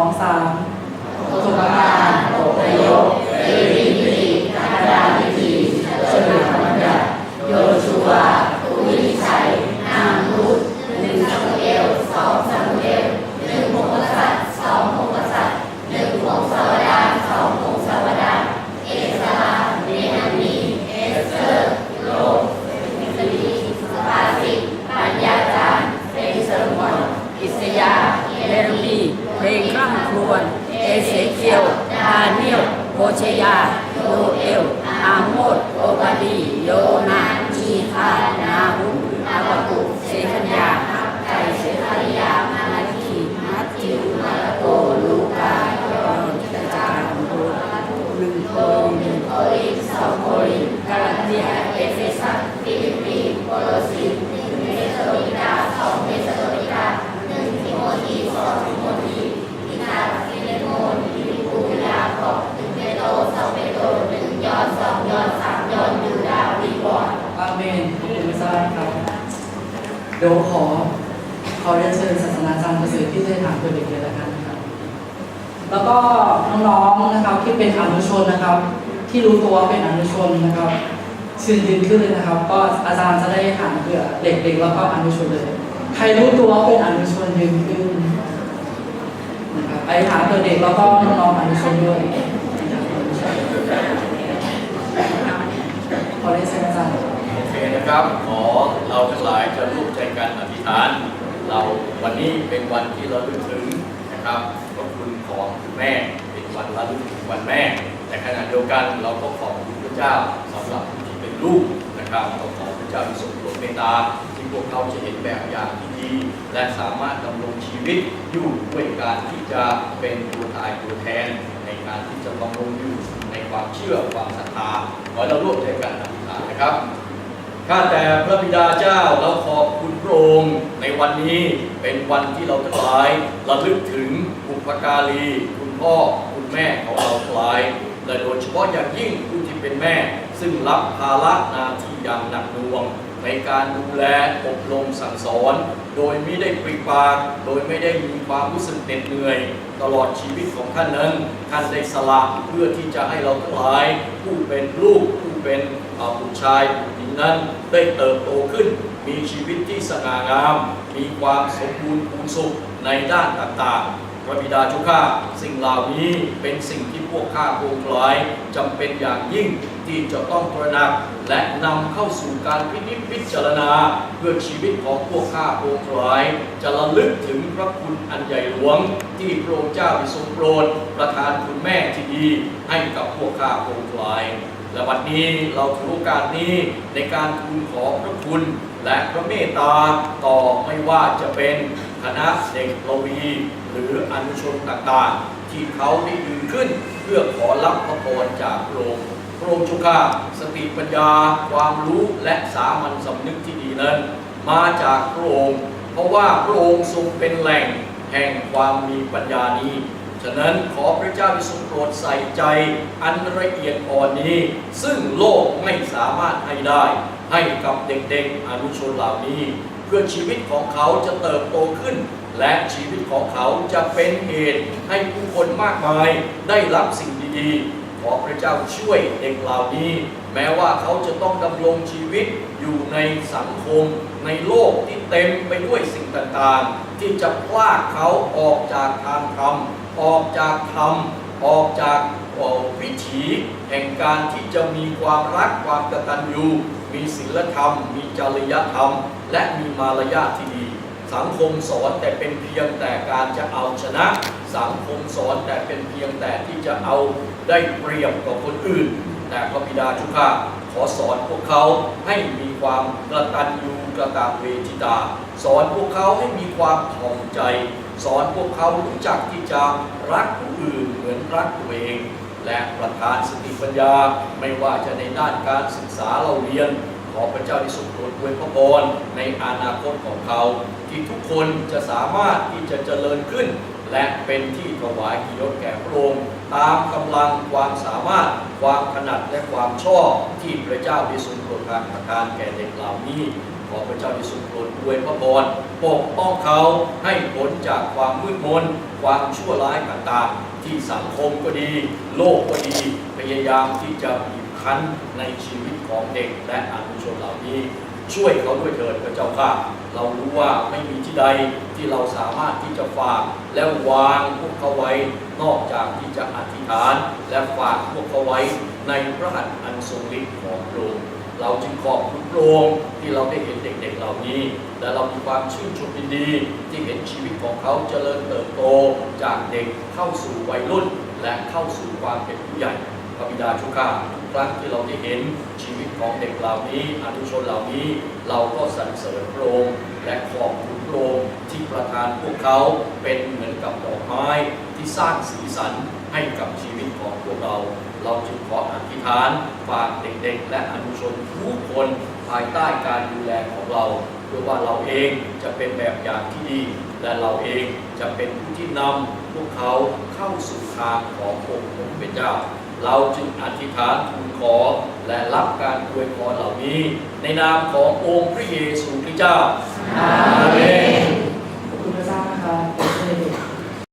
สองสามจบแล้วอพยพเอรินทีธรรมดาพิธีเฉลิมพระบัญญัติโยชัวผู้วินิจฉัยนางรุธหนึ่งซามูเอลสองซามูเอลหนึ่งพงกษัตริย์สองพงกษัตริย์หนึ่งพงศาวดารสองพงศาวดารเอสลาเนนามีเอสเตอร์โลกมิสลีสภาสิทธิ์ปัญญาจารย์เฟรนเซอร์มอนอิสยาเยเรมีเพลงคร่ำครวญเอเสเคียว ดาเนียลโฮเชยา โยเอล อาโมดโอบาดี โยนามีคา นาหุนอาบากุเซคัญญาฮักไก่เซคาริยา มาลาคีมัทธิว มาระโก ลูกา ยอนกิตจารโบหนึ่งโคหนึ่งโครินสองโครินกาลาเทีย เอเฟซัส ฟิลิปปีโคโลซีหนึ่งเทสโลนิกาสองเทสโลนิกาหนึ่งทิโมธีสองทิโมธีอิตาฟิเลโมนฟิลิปปูยาโคบหนึ่งเปโตรสองเปโตรหนึ่งยอห์นสองยอห์นสามยอห์นยูดาห์วีบอร์ อาเมนขอบคุณพระเจ้าครับ เดี๋ยวขอขอเรียนเชิญศาสนาจารย์ประเสริฐที่จะถามตัวเด็กเลยละกันนะครับแล้วก็น้องๆนะครับที่เป็นอนุชนนะครับ ที่รู้ตัวว่าเป็นอนุชนนะครับชื่นยืนขึ้นเลยนะครับ ก็อาจารย์จะได้ถามเผื่อเด็กๆแล้วก็อนุชนเลย ใครรู้ตัวว่าเป็นอนุชนยืนขึ้นนะครับไอ้ถามตัวเด็กแล้วก็น้องๆอนุชนด้วยขอเรียนเชิญอาจารย์โอเคนะครับ ฐานเราวันนี้เป็นวันที่เราลึกถึงนะครับพระคุณของคุณแม่เป็นวันระลึกถึงวันแม่ แต่ขณะเดียวกันเราก็ขอบคุณพระเจ้าสำหรับผู้ที่เป็นลูกนะครับเราขอพระเจ้าทรงโปรดเมตตาที่พวกเขาจะเห็นแบบอย่างที่ดี และสามารถดำรงชีวิตอยู่ด้วยการที่จะเป็นตัวตายตัวแทนในการที่จะดำรงอยู่ในความเชื่อความศรัทธาขอเราร่วมใจกันอธิษฐานนะครับข้าแต่พระบิดาเจ้าเราขอบคุณพระองค์ใน วันนี้เป็นวันที่เราทั้งหลายระลึกถึงบุพการี คุณพ่อคุณแม่ของเราทั้งหลาย และโดยเฉพาะอย่างยิ่งผู้ที่เป็นแม่ ซึ่งรับภาระหน้าที่อย่างหนักหน่วงในการดูแลอบรมสั่งสอน โดยไม่ได้ปริปากโดยไม่ได้มีความรู้สึกเหน็ดเหนื่อย ตลอดชีวิตของท่านนั้นท่านได้สละเพื่อที่จะให้เราทั้งหลาย ผู้เป็นลูกผู้เป็นผู้ชายผู้ นั้นได้เติบโตขึ้น มีชีวิตที่สง่างาม มีความสมบูรณ์ภูมิสุขในด้านต่างๆ พระบิดาเจุข้าสิ่งเหล่านี้เป็นสิ่งที่พวกข้าพวกหลายจำเป็นอย่างยิ่งที่จะต้องตระหนักและนำเข้าสู่การพินิจพิจารณา เพื่อชีวิตของพวกข้าพวกหลาย จะระลึกถึงพระคุณอันใหญ่หลวง ที่พระองค์เจ้าทรงโปรดประทานคุณแม่ที่ดีให้กับพวกข้าพวกหลาย และวันนี้เราถือโอกาสนี้ในการทูลขอพระคุณและพระเมตตาต่อไม่ว่าจะเป็นคณะเด็กระวีหรืออนุชนต่างๆ ที่เขาได้ยืนขึ้น เพื่อขอรับพระพรจากพระองค์พระองค์เจุกาสติปัญญา ความรู้และสามัญสำนึกที่ดีนั้น มาจากพระองค์เพราะว่าพระองค์ทรงเป็นแหล่งแห่งความมีปัญญานี้ ฉะนั้นขอพระเจ้าทรงโปรดใส่ใจอันละเอียดอ่อนนี้ ซึ่งโลกไม่สามารถให้ได้ ให้กับเด็กๆอนุชนเหล่านี้ เพื่อชีวิตของเขาจะเติบโตขึ้น และชีวิตของเขาจะเป็นเหตุให้ผู้คนมากมายได้รับสิ่งดีๆ ขอพระเจ้าช่วยเด็กเหล่านี้ แม้ว่าเขาจะต้องดำรงชีวิตอยู่ในสังคมในโลกที่เต็มไปด้วยสิ่งต่างๆ ที่จะพลากเขาออกจากทางธรรม ออกจากธรรมออกจากวิถีแห่งการที่จะมีความรักความกตัญญูมีศีลธรรม มีจริยธรรม และมีมารยาทที่ดี สังคมสอนแต่เป็นเพียงแต่การจะเอาชนะ สังคมสอนแต่เป็นเพียงแต่ที่จะเอาได้เปรียบกับคนอื่น แต่พระบิดาชุกาขอสอนพวกเขาให้มีความกระตัญญูกระตเวทิตา สอนพวกเขาให้มีความถ่อมใจ สอนพวกเขารู้จักที่จะรักผู้อื่นเหมือนรักตัวเอง และประทานสติปัญญาไม่ว่าจะในด้านการศึกษาเราเรียน ขอพระเจ้าที่ทรงโปรดอวยพระพรในอนาคตของเขา ที่ทุกคนจะสามารถที่จะเจริญขึ้น และเป็นที่ถวายกียรติแก่พระองค์ตามกำลังความสามารถ ความถนัดและความชอบที่พระเจ้าได้ทรงโปรดประทานแก่เด็กเหล่านี้ขอพระเจ้าที่ทรงโปรดอวยพระพรปกป้องเขาให้พ้นจากความมืดมนความชั่วร้ายต่างๆ ที่สังคมก็ดี โลกก็ดี พยายามที่จะบีบคั้นในชีวิตของเด็กและอนุชนเหล่านี้ ช่วยเขาด้วยเถิดพระเจ้าค่ะ เรารู้ว่าไม่มีที่ใดที่เราสามารถที่จะฝากและวางพวกเขาไว้นอกจากที่จะอธิษฐาน และฝากพวกเขาไว้ในพระหัตถ์อันทรงฤทธิ์ของพระองค์เราจึงขอบคุณพระองค์ที่เราได้เห็นเด็กๆเหล่านี้ และเรามีความชื่นชมยินดี ที่เห็นชีวิตของเขาเจริญเติบโตจากเด็กเข้าสู่วัยรุ่น และเข้าสู่ความเป็นผู้ใหญ่ พระบิดาชุกาทุกครั้งที่เราได้เห็นชีวิตของเด็กเหล่านี้อนุชนเหล่านี้เราก็สรรเสริญพระองค์และขอบคุณพระองค์ที่ประทานพวกเขาเป็นเหมือนกับดอกไม้ที่สร้างสีสันให้กับชีวิตของพวกเรา เราจึงขออธิษฐานฝากเด็กๆ และอนุชนทุกคนภายใต้การดูแลของเราเพื่อว่าเราเองจะเป็นแบบอย่างที่ดี และเราเองจะเป็นผู้ที่นำพวกเขาเข้าสู่ทางขององค์พระเป็นเจ้า เราจึงอธิษฐานทูลขอและรับการอวยพรเหล่านี้ ในนามขององค์พระเยซูคริสต์เจ้าอาเมน